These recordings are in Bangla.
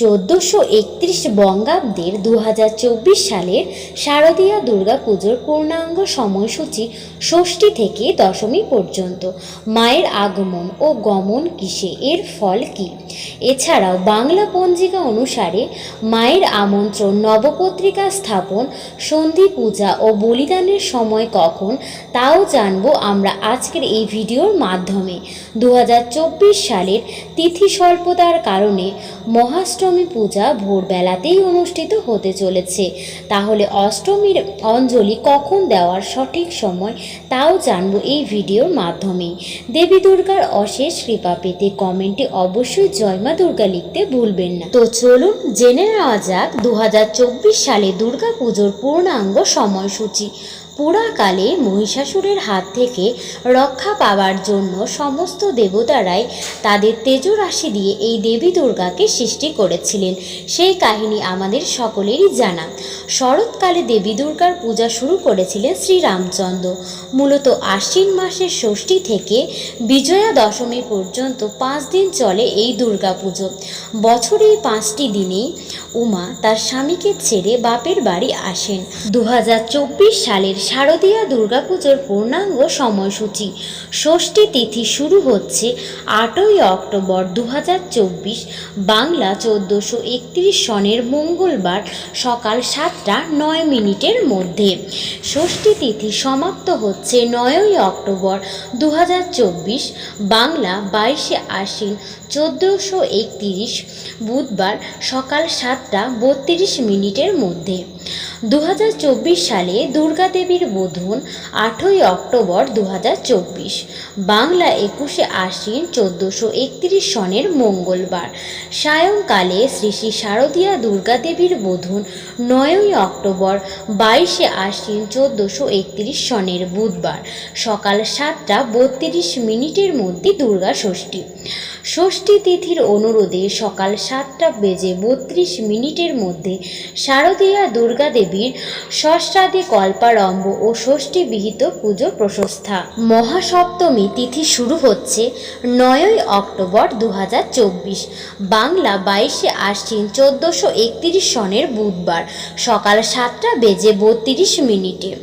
চোদ্দোশো একত্রিশ বঙ্গাব্দের দু হাজার চব্বিশ সালের শারদীয়া দুর্গাপুজোর পূর্ণাঙ্গ সময়সূচি ষষ্ঠী থেকে দশমী পর্যন্ত। মায়ের আগমন ও গমন কিসে? এর ফল কী? এছাড়াও বাংলা পঞ্জিকা অনুসারে মায়ের আমন্ত্রণ নবপত্রিকা স্থাপন, সন্ধি পূজা ও বলিদানের সময় কখন? তাও জানব আমরা আজকের এই ভিডিওর মাধ্যমে। দু হাজার চব্বিশ সালের তিথি স্বল্পতার কারণে মহাষ্টমী পূজা ভোরবেলাতেই অনুষ্ঠিত হতে চলেছে। তাহলে অষ্টমীর অঞ্জলি কখন দেওয়ার সঠিক সময় তাও জানব এই ভিডিওর মাধ্যমেই দেবী দুর্গার অশেষ কৃপা পেতে কমেন্টে অবশ্যই জয় মা দুর্গা লিখতে ভুলবেন না। তো চলুন জেনে নেওয়া যাক দু হাজার চব্বিশ সালে দুর্গা পুজোর পূর্ণাঙ্গ সময়সূচি। পুরাকালে মহিষাসুরের হাত থেকে রক্ষা পাওয়ার জন্য সমস্ত দেবতারাই তাদের তেজরাশি দিয়ে এই দেবী দুর্গাকে সৃষ্টি করেছিলেন। সেই কাহিনী আমাদের সকলেরই জানা। শরৎকালে দেবী দুর্গার পূজা শুরু করেছিলেন শ্রীরামচন্দ্র। মূলত আশ্বিন মাসের ষষ্ঠী থেকে বিজয়া দশমী পর্যন্ত পাঁচ দিন চলে এই দুর্গা পুজো। বছরে পাঁচটি দিনেই উমা তার স্বামীকে ছেড়ে বাপের বাড়ি আসেন। দু হাজার চব্বিশ সালের শারদীয়া দুর্গাপুজোর পূর্ণাঙ্গ সময়সূচি। ষষ্ঠী তিথি শুরু হচ্ছে আটই অক্টোবর দু হাজার চব্বিশ বাংলা চোদ্দোশো একত্রিশ সনের মঙ্গলবার সকাল সাতটা নয় মিনিটের মধ্যে। ষষ্ঠী তিথি সমাপ্ত হচ্ছে নয়ই অক্টোবর দু হাজার চব্বিশ বাংলা বাইশে আশ্বিন চোদ্দোশো একত্রিশ বুধবার সকাল সাতটা বত্রিশ মিনিটের মধ্যে। দু হাজার চব্বিশ সালে দুর্গা দেবীর বোধন আটই অক্টোবর দু হাজার চব্বিশ। বাংলা একুশে আশ্বিন চোদ্দোশো একত্রিশ সনের মঙ্গলবার। সায়ংকালে শ্রী শ্রী শারদীয়া দুর্গা দেবীর বোধন নয়ই অক্টোবর বাইশে আশ্বিন চোদ্দোশো একত্রিশ সনের বুধবার, সকাল সাতটা বত্রিশ মিনিটের মধ্যে দুর্গা ষষ্ঠী। ষষ্ঠী তিথির অনুরোধে সকাল সাতটা বেজে বত্রিশ মিনিটের মধ্যে শারদীয়া দুর্গা দেবীর ষষ্ঠাদি কল্পারম্ভ ও ষষ্ঠী বিহিত পুজো প্রশস্তা। মহাসপ্তমী তিথি শুরু হচ্ছে নয়ই অক্টোবর দু হাজার চব্বিশ। বাংলা বাইশে আশ্বিন চোদ্দোশো সনের বুধবার সকাল সাতটা বেজে বত্রিশ মিনিটে।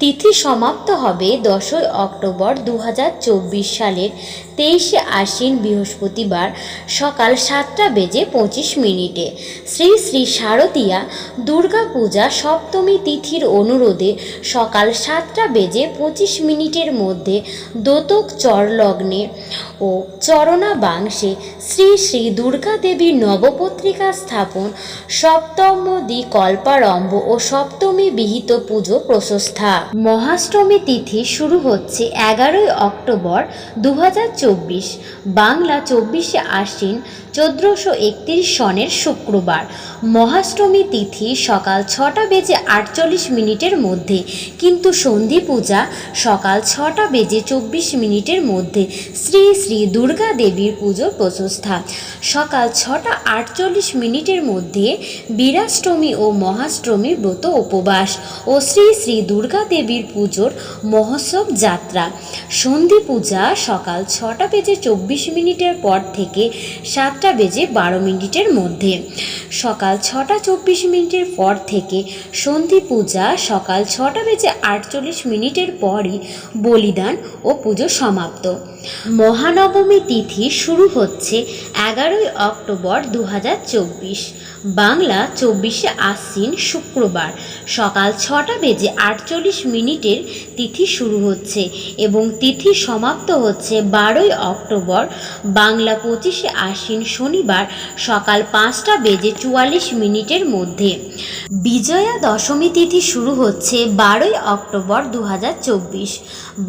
তিথি সমাপ্ত হবে দশই অক্টোবর দু হাজার চব্বিশ সালের তেইশে আশ্বিন বৃহস্পতিবার সকাল সাতটা বেজে পঁচিশ মিনিটে। শ্রী শ্রী শারদীয়া দুর্গা পূজা সপ্তমী তিথির অনুরোধে সকাল সাতটা বেজে পঁচিশ মিনিটের মধ্যে দোতক চরলগ্নে ও চরণা বাংশে শ্রী শ্রী দুর্গা দেবীর নবপত্রিকা স্থাপন, সপ্তমদি কল্পারম্ভ ও সপ্তমী বিহিত পুজো প্রশস্থা মহাষ্টমী তিথি শুরু হচ্ছে এগারোই অক্টোবর দু হাজার চব্বিশ, বাংলা চব্বিশে আশ্বিন চোদ্দোশো একত্রিশ সনের শুক্রবার। মহাষ্টমী তিথি সকাল ছটা বেজে আটচল্লিশ মিনিটের মধ্যে, কিন্তু সন্ধি পূজা সকাল ছটা বেজে চব্বিশ মিনিটের মধ্যে শ্রী শ্রী দুর্গা দেবীর পুজো প্রশস্থা সকাল ছটা আটচল্লিশ মিনিটের মধ্যে বীরাষ্টমী ও মহাষ্টমী ব্রত উপবাস ও শ্রী শ্রী দুর্গা দেবীর পুজোর মহোৎসব যাত্রা। সন্ধি পূজা সকাল ছটা বেজে চব্বিশ মিনিটের পর থেকে সাতটা বেজে বারো মিনিটের মধ্যে। সকাল ছটা চব্বিশ মিনিটের পর থেকে সন্ধি পূজা সকাল ছটা বেজে আটচল্লিশ মিনিটের পরই বলিদান ও পুজো সমাপ্ত। মহানবমী তিথি শুরু হচ্ছে এগারোই অক্টোবর দু হাজার চব্বিশ। বাংলা চব্বিশে আশ্বিন শুক্রবার। সকাল ছটা বেজে আটচল্লিশ মিনিটের তিথি শুরু হচ্ছে এবং তিথি সমাপ্ত হচ্ছে বারোই অক্টোবর। বাংলা পঁচিশে আশ্বিন শনিবার সকাল পাঁচটা বেজে চুয়াল্লিশ মিনিটের মধ্যে। বিজয়া দশমী তিথি শুরু হচ্ছে বারোই অক্টোবর দু হাজার চব্বিশ।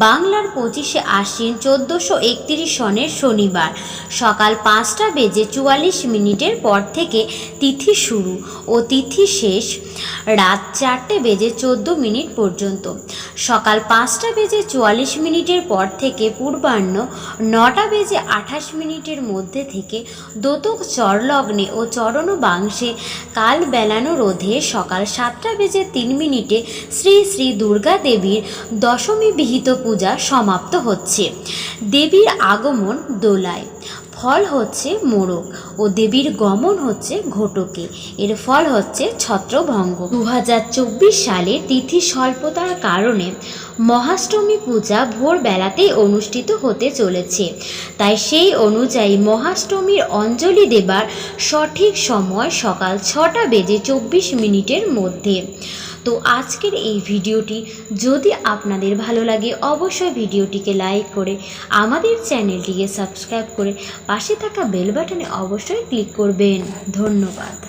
বাংলার পঁচিশে আশ্বিন চোদ্দোশো একত্রিশ সনের শনিবার সকাল পাঁচটা বেজে চুয়াল্লিশ মিনিটের পর থেকে তিথি শুরু ও তিথি শেষ। রাত চারটে বেজে চোদ্দ মিনিট পর্যন্ত। সকাল পাঁচটা বেজে চুয়াল্লিশ মিনিটের পর থেকে পূর্বাহ্ন নটা বেজে আঠাশ মিনিটের মধ্যে থেকে দোতক চরলগ্নে ও চরণ বাংশে কাল বেলানো রোধে সকাল সাতটা বেজে তিন মিনিটে শ্রী শ্রী দুর্গা দেবীর দশমী বিহিত পূজা সমাপ্ত হচ্ছে। দেবীর আগমন দোলায়। ফল হচ্ছে মোরগ ও দেবীর গমন হচ্ছে ঘটকে। এর ফল হচ্ছে ছত্রভঙ্গ। দু হাজার চব্বিশ সালে তিথি স্বল্পতার কারণে মহাষ্টমী পূজা ভোরবেলাতেই অনুষ্ঠিত হতে চলেছে। তাই সেই অনুযায়ী মহাষ্টমীর অঞ্জলি দেবার সঠিক সময় সকাল ছটা বেজে চব্বিশ মিনিটের মধ্যে। তো আজকের এই ভিডিওটি যদি আপনাদের ভালো লাগে, অবশ্যই ভিডিওটিকে লাইক করে আমাদের চ্যানেলটিকে সাবস্ক্রাইব করে পাশে থাকা বেল বাটনে অবশ্যই ক্লিক করবেন। ধন্যবাদ।